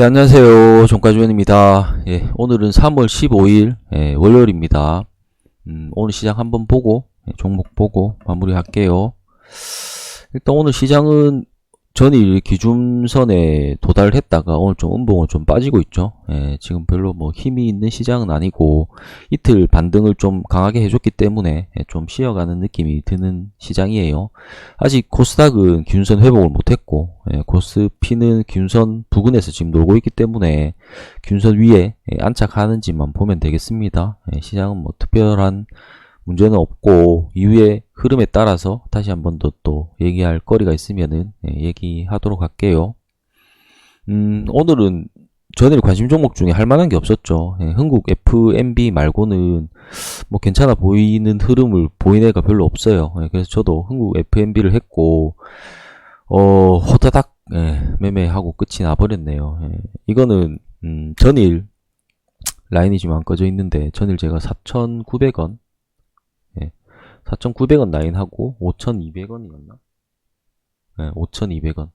예, 안녕하세요. 종가주연입니다. 예, 오늘은 3월 15일, 예, 월요일입니다. 음, 오늘 시장 한번 보고, 예, 종목 보고 마무리 할게요. 일단 오늘 시장은 전일 기준선에 도달했다가 오늘 좀 음봉은 좀 빠지고 있죠. 예, 지금 별로 뭐 힘이 있는 시장은 아니고 이틀 반등을 좀 강하게 해줬기 때문에 예, 좀 쉬어가는 느낌이 드는 시장이에요. 아직 코스닥은 기준선 회복을 못했고 예, 코스피는 기준선 부근에서 지금 놀고 있기 때문에 기준선 위에 예, 안착하는지만 보면 되겠습니다. 예, 시장은 뭐 특별한 문제는 없고 이후의 흐름에 따라서 다시 한 번 더 또 얘기할 거리가 있으면은 예, 얘기하도록 할게요. 음, 오늘은 전일 관심 종목 중에 할 만한 게 없었죠. 예, 흥국 FMB 말고는 뭐 괜찮아 보이는 흐름을 보인 애가 별로 없어요. 예, 그래서 저도 흥국 FMB를 했고 어 호다닥 예, 매매하고 끝이 나버렸네요. 예, 이거는 음, 전일 라인이 지금 안 꺼져 있는데 전일 제가 4,900원 4,900원 라인하고 5,200원이었나? 네, 5,200원.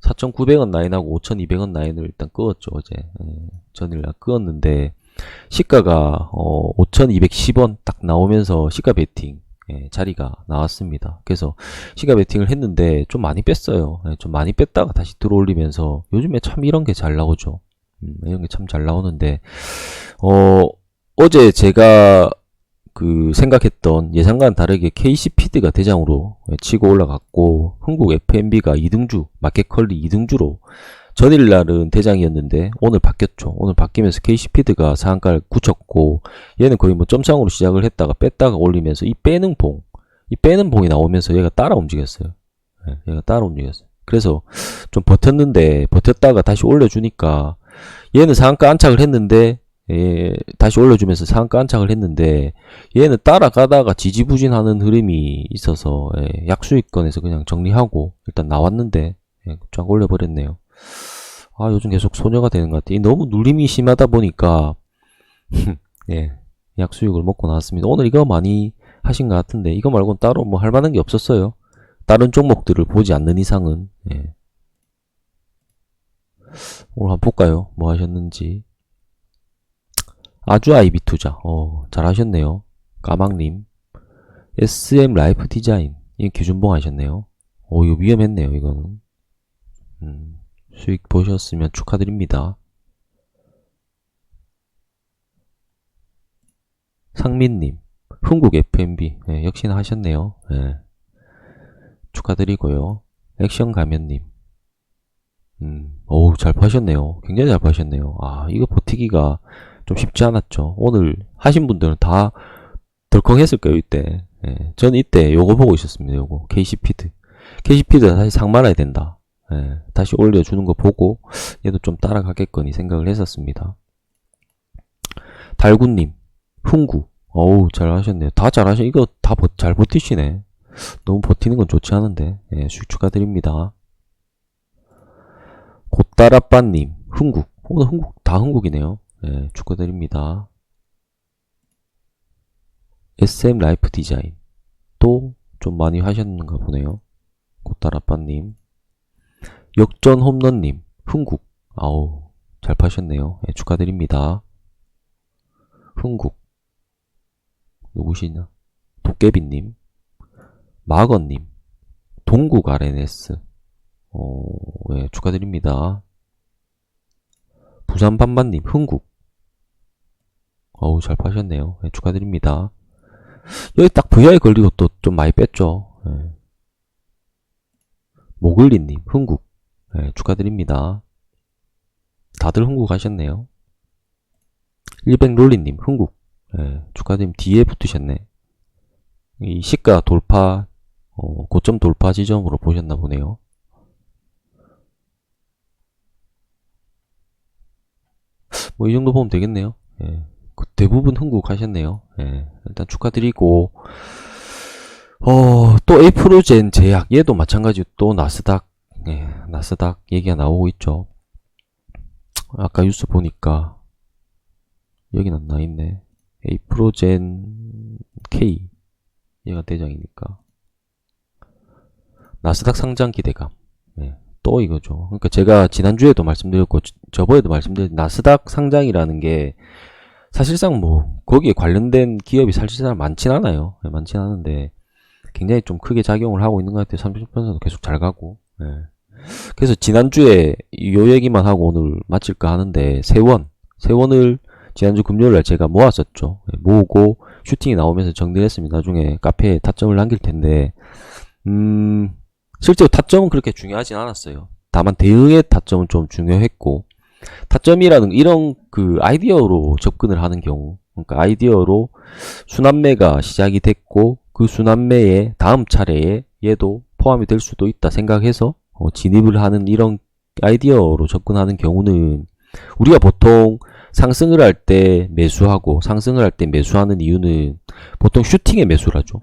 4,900원 라인하고 5,200원 라인을 일단 끄었죠, 어제. 예, 전일 날 끄었는데, 시가가, 어, 5,210원 딱 나오면서 시가 베팅, 예, 자리가 나왔습니다. 그래서 시가 베팅을 했는데 좀 많이 뺐어요. 예, 좀 많이 뺐다가 다시 들어올리면서 요즘에 참 이런 게 잘 나오죠. 음, 이런 게 참 잘 나오는데, 어, 어제 제가 그 생각했던 예상과는 다르게 KC피드가 대장으로 치고 올라갔고 흥국 FMB가 2등주 마켓컬리 2등주로 전일 날은 대장이었는데 오늘 바뀌었죠. 오늘 바뀌면서 KC피드가 상한가를 굳혔고 얘는 거의 뭐 점상으로 시작을 했다가 뺐다가 올리면서 이 빼는 봉, 이 빼는 봉이 나오면서 얘가 따라 움직였어요. 예, 얘가 따라 움직였어요. 그래서 좀 버텼는데 버텼다가 다시 올려주니까 얘는 상한가 안착을 했는데 예, 다시 올려주면서 상한가 안착을 했는데 얘는 따라가다가 지지부진하는 흐름이 있어서 예, 약수익권에서 그냥 정리하고 일단 나왔는데 예, 쫙 올려버렸네요. 아 요즘 계속 소녀가 되는 것 같아요. 이 너무 눌림이 심하다 보니까 예, 약수익을 먹고 나왔습니다. 오늘 이거 많이 하신 것 같은데 이거 말고는 따로 뭐 할 만한 게 없었어요. 다른 종목들을 보지 않는 이상은 예. 오늘 한번 볼까요? 뭐 하셨는지 아주 아이비 투자. 어, 잘하셨네요. 까망님. SM 라이프 디자인. 이 기준봉 하셨네요. 오, 이거 위험했네요, 이거는. 음, 수익 보셨으면 축하드립니다. 상민님. 흥국 FMB. 네, 역시나 하셨네요. 네. 축하드리고요. 액션 가면님. 음, 어우, 잘 파셨네요. 굉장히 잘 파셨네요. 아, 이거 버티기가 좀 쉽지 않았죠. 오늘 하신 분들은 다 덜컹했을 거예요, 이때. 예, 전 이때 요거 보고 있었습니다, 요거. KC피드. KC피드가 다시 상말해야 된다. 예, 다시 올려주는 거 보고 얘도 좀 따라가겠거니 생각을 했었습니다. 달구님, 훈구. 어우, 잘 하셨네요. 다 잘하셔. 이거 다 잘 버티시네. 너무 버티는 건 좋지 않은데. 예, 수익 축하드립니다. 곧따라빠님, 흥국. 오늘 흥국, 다 흥국이네요. 예, 축하드립니다. SM 라이프 디자인. 또 좀 많이 하셨는가 보네요. 곧따라빠님. 역전 홈런님. 흥국. 아우, 잘 파셨네요. 예, 축하드립니다. 흥국. 누구시냐? 도깨비님. 마건님. 동국 RNS. 어, 예, 축하드립니다. 부산 반반님, 흥국. 어우, 잘 파셨네요. 네, 축하드립니다. 여기 딱 VI 걸리고 또 좀 많이 뺐죠. 네. 모글리님, 흥국. 네, 축하드립니다. 다들 흥국 하셨네요. 100롤리님, 흥국. 네, 축하드립니다. 뒤에 붙으셨네. 이 시가 돌파, 어, 고점 돌파 지점으로 보셨나 보네요. 뭐 이 정도 보면 되겠네요. 예. 그 대부분 흥국 하셨네요. 예. 일단 축하드리고 어, 또 에이프로젠 제약 얘도 마찬가지 또 나스닥 예, 나스닥 얘기가 나오고 있죠. 아까 뉴스 보니까 여기는 안 나있네. 에이프로젠 K 얘가 대장이니까 나스닥 상장 기대감 예. 또 이거죠. 그러니까 제가 지난주에도 말씀드렸고 저- 저번에도 말씀드린 나스닥 상장이라는 게 사실상 뭐 거기에 관련된 기업이 사실상 많진 않아요. 네, 많진 않은데 굉장히 좀 크게 작용을 하고 있는 것 같아요. 30%도 계속 잘 가고. 예. 그래서 지난주에 요 얘기만 하고 오늘 마칠까 하는데 세원 세원을 지난주 금요일 날 제가 모았었죠. 예, 모으고 슈팅이 나오면서 정리를 했습니다. 나중에 카페에 타점을 남길 텐데 음 실제로 타점은 그렇게 중요하진 않았어요. 다만 대응의 타점은 좀 중요했고 타점이라는 이런 그 아이디어로 접근을 하는 경우 그러니까 아이디어로 순환매가 시작이 됐고 그 순환매의 다음 차례에 얘도 포함이 될 수도 있다 생각해서 어, 진입을 하는 이런 아이디어로 접근하는 경우는 우리가 보통 상승을 할 때 매수하고 상승을 할 때 매수하는 이유는 보통 슈팅의 매수라죠.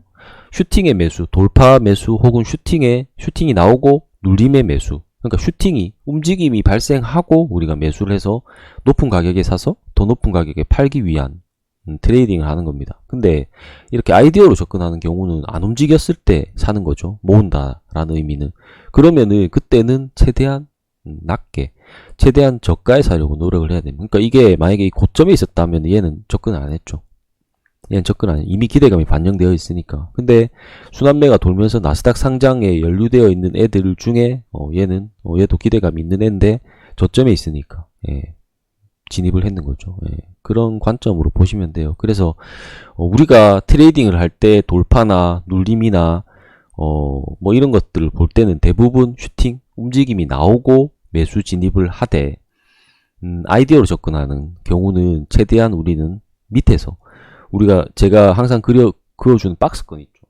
슈팅의 매수, 돌파 매수 혹은 슈팅의 슈팅이 나오고 눌림의 매수. 그러니까 슈팅이 움직임이 발생하고 우리가 매수를 해서 높은 가격에 사서 더 높은 가격에 팔기 위한 음, 트레이딩을 하는 겁니다. 근데 이렇게 아이디어로 접근하는 경우는 안 움직였을 때 사는 거죠. 모은다라는 의미는. 그러면은 그때는 최대한 음, 낮게 최대한 저가에 사려고 노력을 해야 됩니다. 그러니까 이게 만약에 이 고점에 있었다면 얘는 접근 안 했죠. 얘는 접근 안 해. 이미 기대감이 반영되어 있으니까. 근데 순환매가 돌면서 나스닥 상장에 연루되어 있는 애들 중에 어, 얘는 어, 얘도 기대감이 있는 애인데 저점에 있으니까 예, 진입을 했는 거죠. 예, 그런 관점으로 보시면 돼요. 그래서 어, 우리가 트레이딩을 할 때 돌파나 눌림이나 어, 뭐 이런 것들을 볼 때는 대부분 슈팅 움직임이 나오고 매수 진입을 하되 음, 아이디어로 접근하는 경우는 최대한 우리는 밑에서 우리가 제가 항상 그려 그어주는 박스권 있죠.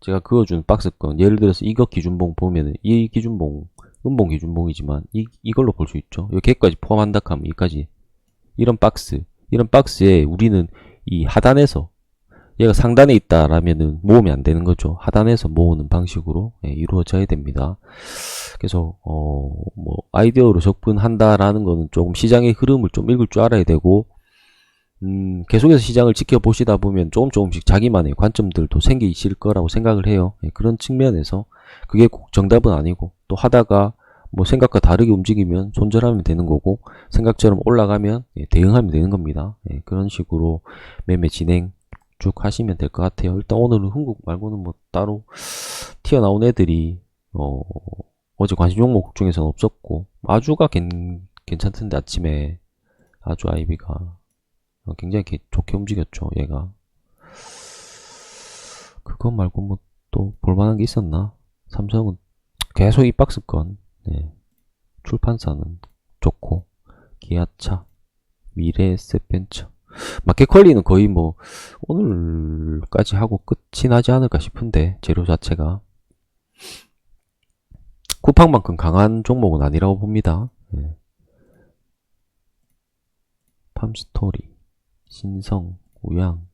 제가 그어주는 박스권 예를 들어서 이거 기준봉 보면은 이 기준봉 음봉 기준봉이지만 이 이걸로 볼 수 있죠. 여기까지 포함한다 하면 여기까지 이런 박스 이런 박스에 우리는 이 하단에서 얘가 상단에 있다라면은 모으면 안 되는 거죠. 하단에서 모으는 방식으로 예, 이루어져야 됩니다. 그래서 어 뭐 아이디어로 접근한다라는 거는 조금 시장의 흐름을 좀 읽을 줄 알아야 되고 음 계속해서 시장을 지켜보시다 보면 조금 조금씩 자기만의 관점들도 생기실 거라고 생각을 해요. 예, 그런 측면에서 그게 꼭 정답은 아니고 또 하다가 뭐 생각과 다르게 움직이면 손절하면 되는 거고 생각처럼 올라가면 예, 대응하면 되는 겁니다. 예, 그런 식으로 매매 진행 쭉 하시면 될 것 같아요. 일단 오늘은 흥국 말고는 뭐 따로 튀어나온 애들이 어, 어제 관심 종목 중에서는 없었고 아주가 괜, 괜찮던데 아침에 아주 아이비가 어, 굉장히 개- 좋게 움직였죠. 얘가 그거 말고 뭐 또 볼만한 게 있었나? 삼성은 계속 이 박스권 네. 출판사는 좋고 기아차 미래에셋벤처 마켓컬리는 거의 뭐 오늘까지 하고 끝이 나지 않을까 싶은데 재료 자체가 쿠팡만큼 강한 종목은 아니라고 봅니다. 예. 팜스토리, 신성, 우양,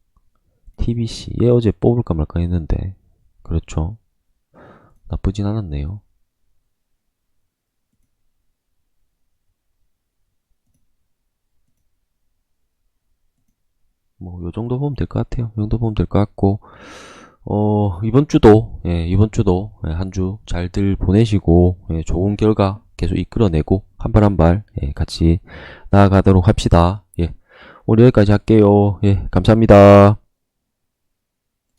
TBC 얘 어제 뽑을까 말까 했는데 그렇죠. 나쁘진 않았네요. 뭐, 요 정도 보면 될 것 같아요. 요 정도 보면 될 것 같고, 어, 이번 주도, 예, 이번 주도, 한주 잘들 보내시고, 예, 좋은 결과 계속 이끌어내고, 한 발 한 발, 예, 같이 나아가도록 합시다. 예, 오늘 여기까지 할게요. 예, 감사합니다.